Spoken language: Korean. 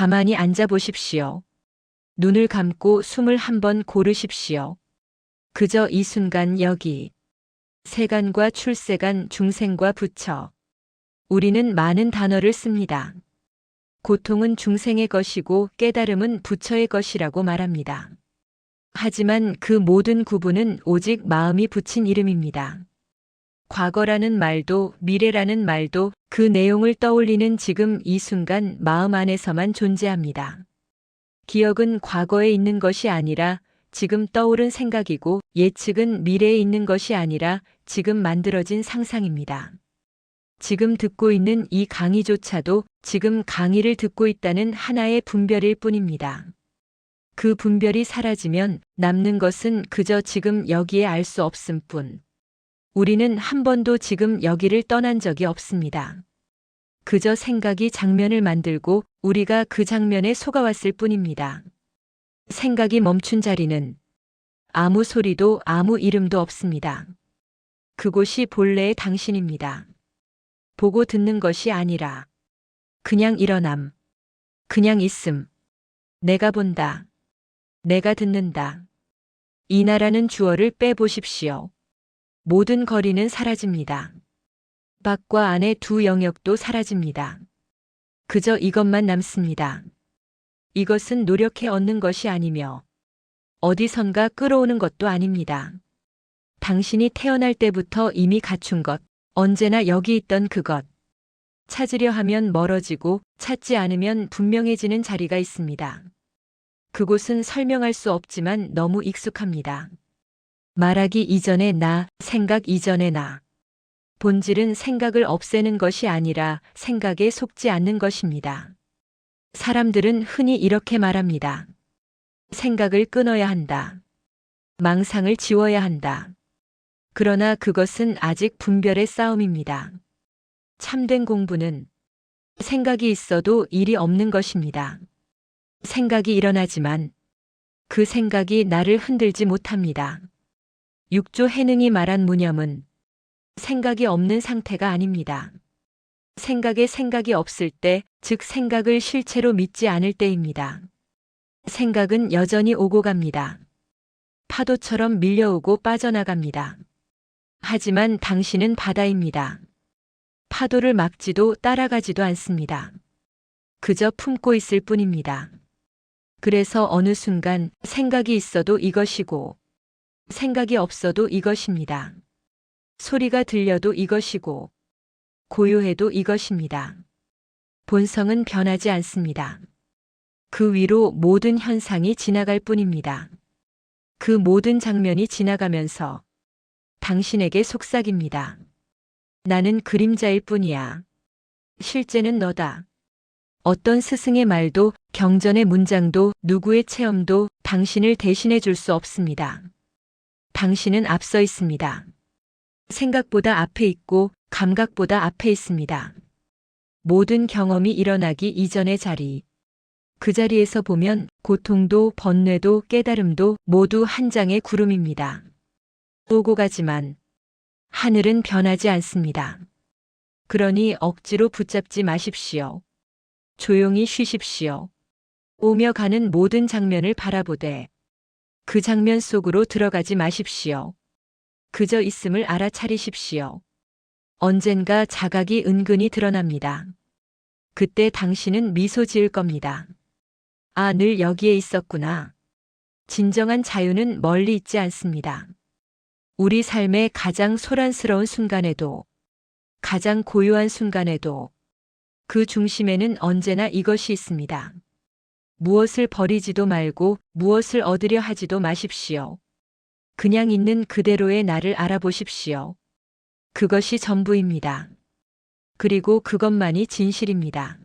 가만히 앉아 보십시오. 눈을 감고 숨을 한번 고르십시오. 그저 이 순간 여기. 세간과 출세간 중생과 부처. 우리는 많은 단어를 씁니다. 고통은 중생의 것이고 깨달음은 부처의 것이라고 말합니다. 하지만 그 모든 구분은 오직 마음이 붙인 이름입니다. 과거라는 말도 미래라는 말도 그 내용을 떠올리는 지금 이 순간 마음 안에서만 존재합니다. 기억은 과거에 있는 것이 아니라 지금 떠오른 생각이고 예측은 미래에 있는 것이 아니라 지금 만들어진 상상입니다. 지금 듣고 있는 이 강의조차도 지금 강의를 듣고 있다는 하나의 분별일 뿐입니다. 그 분별이 사라지면 남는 것은 그저 지금 여기에 알 수 없음 뿐. 우리는 한 번도 지금 여기를 떠난 적이 없습니다. 그저 생각이 장면을 만들고 우리가 그 장면에 속아왔을 뿐입니다. 생각이 멈춘 자리는 아무 소리도 아무 이름도 없습니다. 그곳이 본래의 당신입니다. 보고 듣는 것이 아니라 그냥 일어남, 그냥 있음, 내가 본다, 내가 듣는다. 이 나라는 주어를 빼보십시오. 모든 거리는 사라집니다. 밖과 안의 두 영역도 사라집니다. 그저 이것만 남습니다. 이것은 노력해 얻는 것이 아니며 어디선가 끌어오는 것도 아닙니다. 당신이 태어날 때부터 이미 갖춘 것, 언제나 여기 있던 그것. 찾으려 하면 멀어지고 찾지 않으면 분명해지는 자리가 있습니다. 그곳은 설명할 수 없지만 너무 익숙합니다. 말하기 이전의 나, 생각 이전의 나. 본질은 생각을 없애는 것이 아니라 생각에 속지 않는 것입니다. 사람들은 흔히 이렇게 말합니다. 생각을 끊어야 한다. 망상을 지워야 한다. 그러나 그것은 아직 분별의 싸움입니다. 참된 공부는 생각이 있어도 일이 없는 것입니다. 생각이 일어나지만 그 생각이 나를 흔들지 못합니다. 육조 해능이 말한 무념은 생각이 없는 상태가 아닙니다. 생각에 생각이 없을 때, 즉 생각을 실체로 믿지 않을 때입니다. 생각은 여전히 오고 갑니다. 파도처럼 밀려오고 빠져나갑니다. 하지만 당신은 바다입니다. 파도를 막지도 따라가지도 않습니다. 그저 품고 있을 뿐입니다. 그래서 어느 순간 생각이 있어도 이것이고 생각이 없어도 이것입니다. 소리가 들려도 이것이고 고요해도 이것입니다. 본성은 변하지 않습니다. 그 위로 모든 현상이 지나갈 뿐입니다. 그 모든 장면이 지나가면서 당신에게 속삭입니다. 나는 그림자일 뿐이야. 실제는 너다. 어떤 스승의 말도 경전의 문장도 누구의 체험도 당신을 대신해 줄 수 없습니다. 당신은 앞서 있습니다. 생각보다 앞에 있고 감각보다 앞에 있습니다. 모든 경험이 일어나기 이전의 자리. 그 자리에서 보면 고통도 번뇌도 깨달음도 모두 한 장의 구름입니다. 오고 가지만 하늘은 변하지 않습니다. 그러니 억지로 붙잡지 마십시오. 조용히 쉬십시오. 오며 가는 모든 장면을 바라보되 그 장면 속으로 들어가지 마십시오. 그저 있음을 알아차리십시오. 언젠가 자각이 은근히 드러납니다. 그때 당신은 미소 지을 겁니다. 아, 늘 여기에 있었구나. 진정한 자유는 멀리 있지 않습니다. 우리 삶의 가장 소란스러운 순간에도, 가장 고요한 순간에도 그 중심에는 언제나 이것이 있습니다. 무엇을 버리지도 말고 무엇을 얻으려 하지도 마십시오. 그냥 있는 그대로의 나를 알아보십시오. 그것이 전부입니다. 그리고 그것만이 진실입니다.